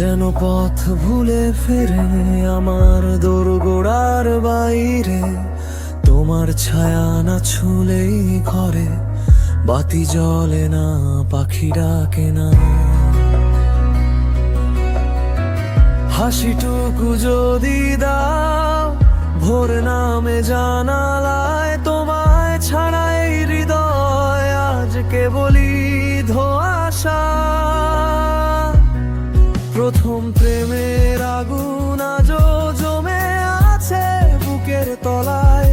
পথ ভুলে ফেরে আমার দোরগোড়ার বাইরে। তোমার ছায়া না ছুলেই ঘরে, বাতি জলে না পাখি ডাকে না। হাসিটুকু যদি দাও, ভোর নামে জানালায় প্রথম প্রেমের আগুন আজও জমে আছে বুকের তলায়।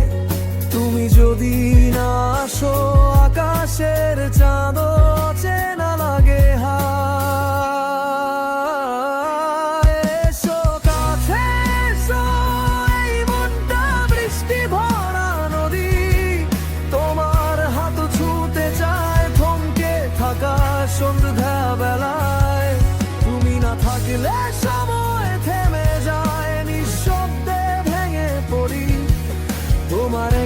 তুমি যদি না আসো, আকাশের চাঁদ চেনা লাগে হায়। এসো কাছে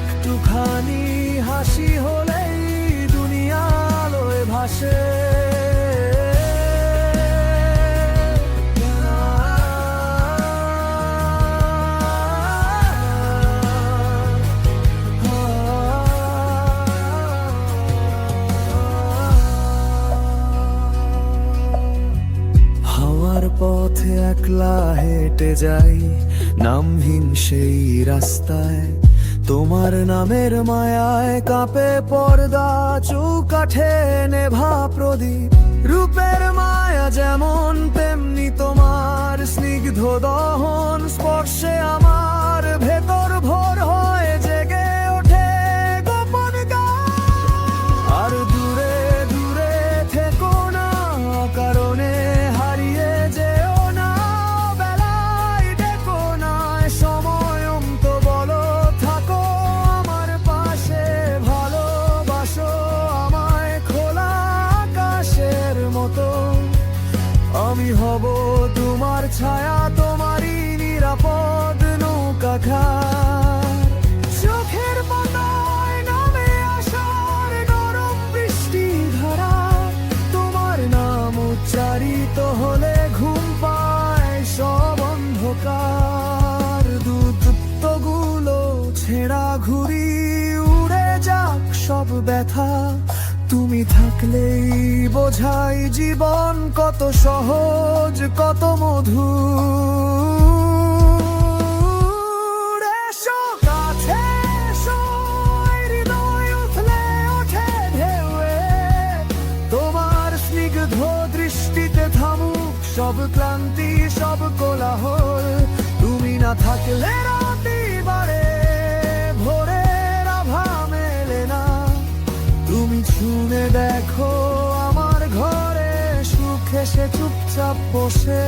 একটুখানি হাসি হলেই দুনিয়া আলোয় ভাসে। পথে একলা হেঁটে যাই নামহীন সেই রাস্তায়। তোমার নামের মায়ায় কাঁপে পর্দা চুকাঠে নেভা প্রদীপ। রূপের মায়া যেমন তেমনি তোমার স্নিগ্ধ দহন, স্পর্শে আমার ভেতর মতো। আমি হব তোমার ছায়া, তোমারই নিরাপদ নৌকা খার চোখের তোমার নাম উচ্চারিত হলে ঘুম পায় সব অন্ধকার। ছেঁড়া উড়ে যাক সব ব্যথা। তুমি থাকলেই বোঝাই জীবন কত সহজ, কত থামুক সব ক্লান্তি, সব কোলাহল। তুমি না থাকলে রাতি সে চুপচাপ বসে।